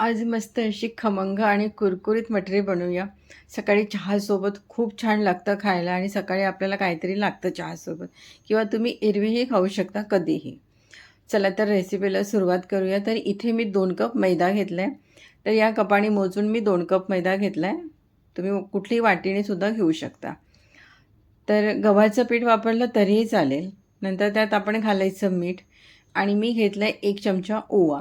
आज मस्त अशी खमंग आणि कुरकुरीत मटरी बनवूया. सकाळी चहासोबत खूप छान लागतं खायला आणि सकाळी आपल्याला काहीतरी लागतं चहासोबत. किंवा तुम्ही एरवीही खाऊ शकता कधीही. चला तर रेसिपीला सुरुवात करूया. तर इथे मी दोन कप मैदा घेतला आहे तर या कपाने मोजून मी दोन कप मैदा घेतला आहे तुम्ही कुठलीही वाटीने सुद्धा घेऊ शकता. तर गव्हाचं पीठ वापरलं तरीही चालेल. नंतर त्यात आपण घालायचं मीठ आणि मी घेतलं आहे एक चमचा ओवा.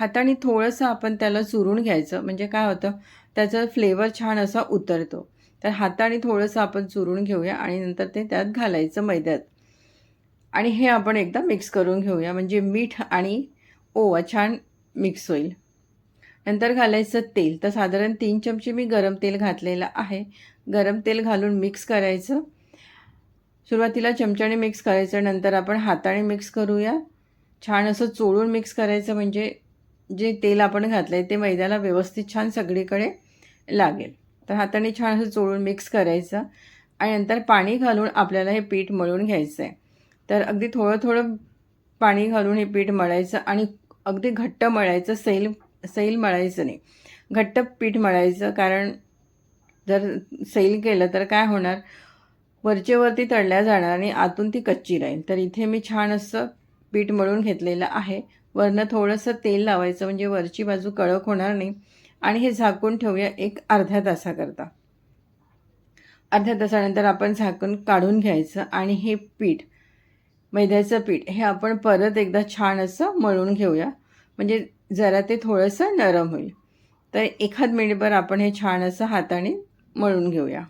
हाताने थोडंसं आपण त्याला चुरून घ्यायचं. म्हणजे काय होतं? त्याचा फ्लेवर छान असा उतरतो. तर हाताने थोडंसं आपण चुरून घेऊया आणि नंतर ते त्यात घालायचं मैद्यात. आणि हे आपण एकदा मिक्स करून घेऊया. म्हणजे मीठ आणि ओवा छान मिक्स होईल. नंतर घालायचं तेल. तर साधारण तीन चमचे मी गरम तेल घातलेलं आहे. गरम तेल घालून मिक्स करायचं. सुरुवातीला चमच्याने मिक्स करायचं. नंतर आपण हाताने मिक्स करूया. छान असं चोळून मिक्स करायचं. म्हणजे जे तेल आपण घातलं आहे ते मैद्याला व्यवस्थित छान सगळीकडे लागेल. तर हाताने छान असं चोळून मिक्स करायचं आणि नंतर पाणी घालून आपल्याला हे पीठ मळून घ्यायचं आहे तर अगदी थोडं थोडं पाणी घालून हे पीठ मळायचं आणि अगदी घट्ट मळायचं सैल सैल मळायचं नाही. घट्ट पीठ मळायचं कारण जर सैल केलं तर काय होणार? वरचेवरती तळल्या जाणार आणि आतून ती कच्ची राहील. तर इथे मी छान असं पीठ मळून घेतलेलं आहे. वरनं थोडंसं तेल लावायचं म्हणजे वरची बाजू कडक होणार नाही. आणि हे झाकून ठेवूया एक अर्ध्या तासाकरता. अर्ध्या तासानंतर आपण झाकून काढून घ्यायचं आणि हे पीठ मैद्याचं पीठ हे आपण परत एकदा छान असं मळून घेऊया. म्हणजे जरा ते थोडंसं नरम होईल. तर एखाद मिनिटभर आपण हे छान असं हाताने मळून घेऊया.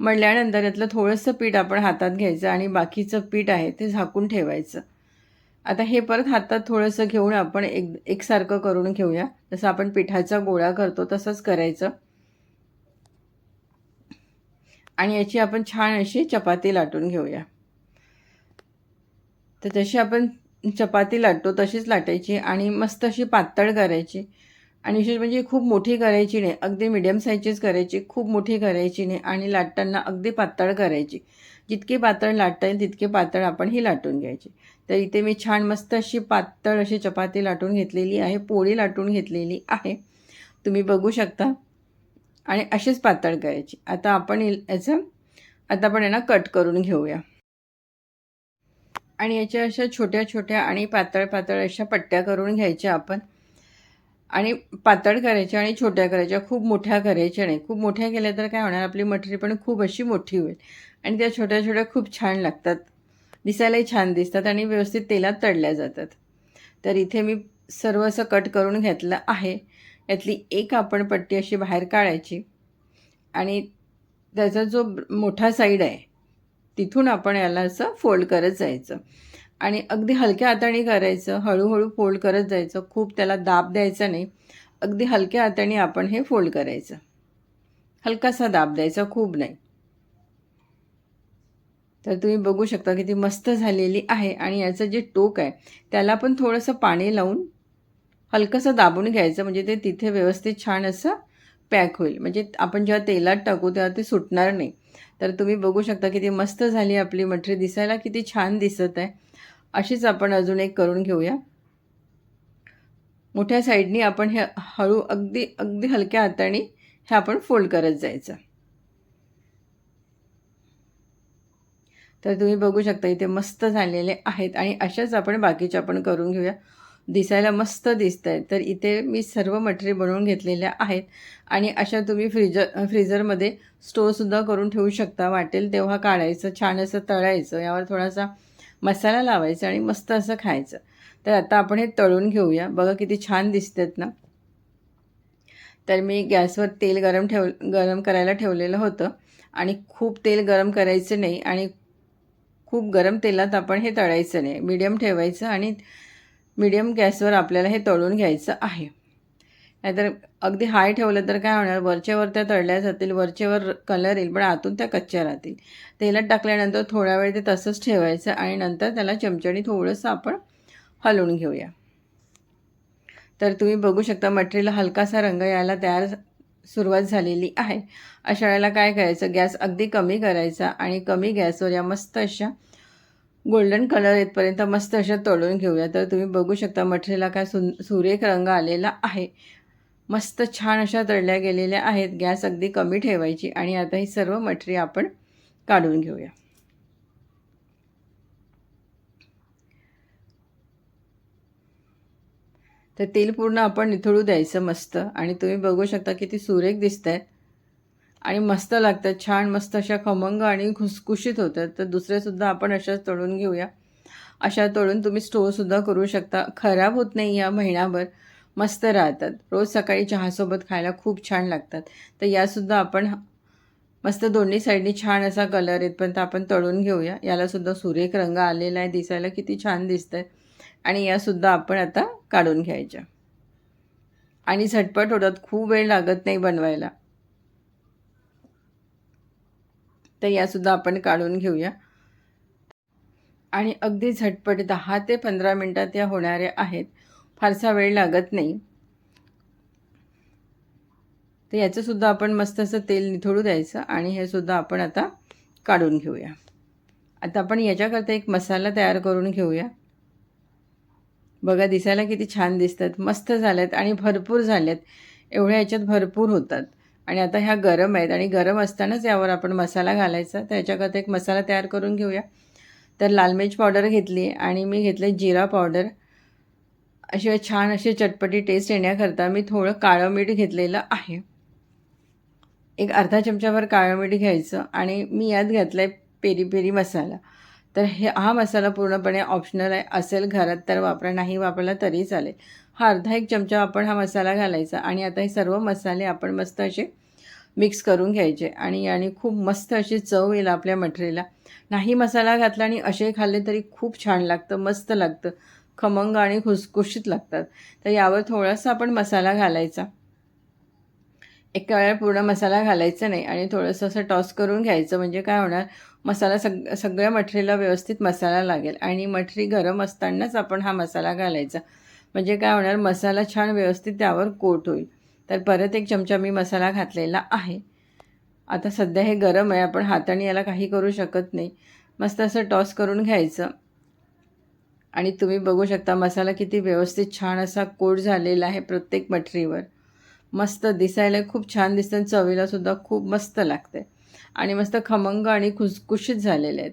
मळल्यानंतर यातलं थोडंसं पीठ आपण हातात घ्यायचं आणि बाकीचं पीठ आहे ते झाकून ठेवायचं. आता हे परत हातात थोडंसं घेऊन आपण एक एकसारखं करून घेऊया. जसं आपण पिठाचा गोळा करतो तसंच करायचं. आणि याची आपण छान अशी चपाती लाटून घेऊया. तर जशी आपण चपाती लाटतो तशीच लाटायची आणि मस्त अशी पातळ करायची. आणि विशेष म्हणजे खूप मोठी करायची नाही अगदी मिडियम साईजचीच करायची खूप मोठी करायची नाही आणि लाटताना अगदी पातळ करायची. जितकी पातळ लाटता येईल तितके पातळ आपण ही लाटून घ्यायची. तर इथे मी छान मस्त अशी पातळ अशी चपाती लाटून घेतलेली आहे पोळी लाटून घेतलेली आहे. तुम्ही बघू शकता. आणि अशीच पातळ करायची. आता आपण याचं आता आपण यांना कट करून घेऊया. आणि याच्या अशा छोट्या छोट्या आणि पातळ पातळ अशा पट्ट्या करून घ्यायच्या आपण. आणि पातळ करायच्या आणि छोट्या करायच्या. खूप मोठ्या करायच्या नाही. खूप मोठ्या केल्या तर काय होणार? आपली मटरी पण खूप अशी मोठी होईल. आणि त्या छोट्या छोट्या खूप छान लागतात. दिसायलाही छान दिसतात आणि व्यवस्थित तेलात तळल्या जातात. तर इथे मी सर्व असं कट करून घेतलं आहे. यातली एक आपण पट्टी अशी बाहेर काढायची. आणि त्याचा जो मोठा साईड आहे तिथून आपण याला असं फोल्ड करत जायचं. आणि अगदी हलक्या हाताने करायचं हळूहळू फोल्ड करत जायचं. खूप त्याला दाब द्यायचा नाही. अगदी हलक्या हाताने आपण हे फोल्ड करायचं. हलकासा दाब द्यायचा खूप नाही. तर तुम्ही बघू शकता की ती मस्त झालेली आहे आणि याचं जे टोक आहे त्याला पण थोडंसं पाणी लावून हलकंसं दाबून घ्यायचं म्हणजे ते तिथे व्यवस्थित छान असं पॅक होईल. म्हणजे आपण जेव्हा तेलात टाकू तेव्हा ते सुटणार नाही. तर तुम्ही बघू शकता किती मस्त झाली आपली मठरी. दिसायला किती छान दिसत आहे. अशीच आपण अजून एक करून घेऊया. मोठ्या साईडनी आपण हे हळू अगदी अगदी हलक्या हाताने हे आपण फोल्ड करत जायचं. तर तुम्ही बघू शकता इथे मस्त झालेले आहेत आणि अशाच आपण बाकीच्या आपण करून घेऊया. दिसायला मस्त दिसत आहेत तर इथे मी सर्व मटेरियल बनवून घेतलेल्या आहेत आणि अशा तुम्ही फ्रीजर फ्रीजरमध्ये स्टोअरसुद्धा करून ठेवू शकता. वाटेल तेव्हा काढायचं छान असं तळायचं यावर थोडासा मसाला लावायचा आणि मस्त असं खायचं. तर आता आपण हे तळून घेऊया. बघा किती छान दिसतात ना. तर मी गॅसवर तेल गरम ठेव गरम करायला ठेवलेलं होतं आणि खूप तेल गरम करायचं नाही आणि खूप गरम तेलात आपण हे तळायचं नाही. मीडियम ठेवायचं आणि मीडियम गॅसवर आपल्याला हे तळून घ्यायचं आहे. नाहीतर अगदी हाय ठेवलं तर काय होणार? वरच्यावर त्या तळल्या जातील वरचेवर कलर येईल पण आतून त्या कच्च्या राहतील. तेलात टाकल्यानंतर थोड्या वेळ ते तसंच ठेवायचं आणि नंतर त्याला चमचणी थोडंसं आपण हलवून घेऊया. तर तुम्ही बघू शकता मटेरियल हलकासा रंग यायला तयार सुरुवात झालेली आहे. अशा वेळेला काय करायचं? गॅस अगदी कमी करायचा आणि कमी गॅसवर या मस्त अशा गोल्डन कलर येतपर्यंत मस्त अशा तळून घेऊया. तर तुम्ही बघू शकता मठरीला काय सुन सुरेख रंग आलेला आहे. मस्त छान अशा तळल्या गेलेल्या आहेत. गॅस अगदी कमी ठेवायची आणि आता ही सर्व मठरी आपण काढून घेऊया. तर तेल पूर्ण आपण निथळू द्यायचं मस्त. आणि तुम्ही बघू शकता किती सुरेख दिसत आहेत आणि मस्त लागतात छान मस्त अशा खमंग आणि खुसखुशीत होतात. तर दुसरेसुद्धा आपण अशाच तळून घेऊया. अशा तळून तुम्ही स्टोअरसुद्धा करू शकता. खराब होत नाही या महिनाभर. मस्त राहतात. रोज सकाळी चहासोबत खायला खूप छान लागतात. तर यासुद्धा आपण मस्त दोन्ही साईडनी छान असा कलर येतपर्यंत आपण तळून घेऊया. यालासुद्धा सुरेख रंग आलेला आहे. दिसायला किती छान दिसत आहे आणि यासुद्धा आपण आता काढून घ्यायच्या. आणि झटपट होतात खूप वेळ लागत नाही बनवायला. तर यासुद्धा आपण काढून घेऊया. आणि अगदी झटपट दहा ते पंधरा मिनटात या होणाऱ्या आहेत. फारसा वेळ लागत नाही. तर याचंसुद्धा आपण मस्त असं तेल निथळू द्यायचं आणि हे सुद्धा आपण आता काढून घेऊया. आता आपण याच्याकरता एक मसाला तयार करून घेऊया. बघा दिसायला किती छान दिसतात. मस्त झाल्यात आणि भरपूर झाल्यात एवढ्या याच्यात भरपूर होतात. आणि आता ह्या गरम आहेत आणि गरम असतानाच यावर आपण मसाला घालायचा. त्याच्याकरता एक मसाला तयार करून घेऊया. तर लाल मिर्च पावडर घेतली आणि मी घेतले जिरा पावडर. अशी छान अशी चटपटी टेस्ट येण्याकरता मी थोडं काळं मीठ घेतलेलं आहे. एक अर्धा चमच्यावर काळं मीठ घ्यायचं आणि मी यात घातलं आहे पेरी पेरी मसाला. तर हे हा मसाला पूर्णपणे ऑप्शनल आहे. असेल घरात तर वापरा नाही वापरला तरी चालेल. हा अर्धा एक चमचा आपण हा मसाला घालायचा आणि आता हे सर्व मसाले आपण मस्त असे मिक्स करून घ्यायचे आणि याने खूप मस्त अशी चव येईल आपल्या मठरीला. नाही मसाला घातला आणि असे खाल्ले तरी खूप छान लागतं मस्त लागतं. खमंग आणि खुसखुशीत लागतात. तर यावर थोडासा आपण मसाला घालायचा. एका वेळा पूर्ण मसाला घालायचा नाही आणि थोडंसं असं टॉस करून घ्यायचं. म्हणजे काय होणार? मसाला सग सगळ्या मठरीला व्यवस्थित मसाला लागेल. आणि मठरी गरम असतानाच आपण हा मसाला घालायचा. म्हणजे काय होणार? मसाला छान व्यवस्थित त्यावर कोट होईल. तर परत एक चमचा मी मसाला घातलेला आहे. आता सध्या हे गरम आहे. आपण हाताने याला काही करू शकत नाही. मस्त असं टॉस करून घ्यायचं. आणि तुम्ही बघू शकता मसाला किती व्यवस्थित छान असा कोट झालेला आहे प्रत्येक मठरीवर. मस्त दिसायला खूप छान दिसतं चवीलासुद्धा खूप मस्त लागते आणि मस्त खमंग आणि खुसखुशीत झालेले आहेत.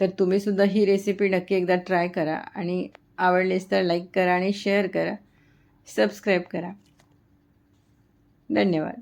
तर तुम्हीसुद्धा ही रेसिपी नक्की एकदा ट्राय करा आणि आवडलीस तर लाईक करा आणि शेअर करा. सबस्क्राईब करा. धन्यवाद.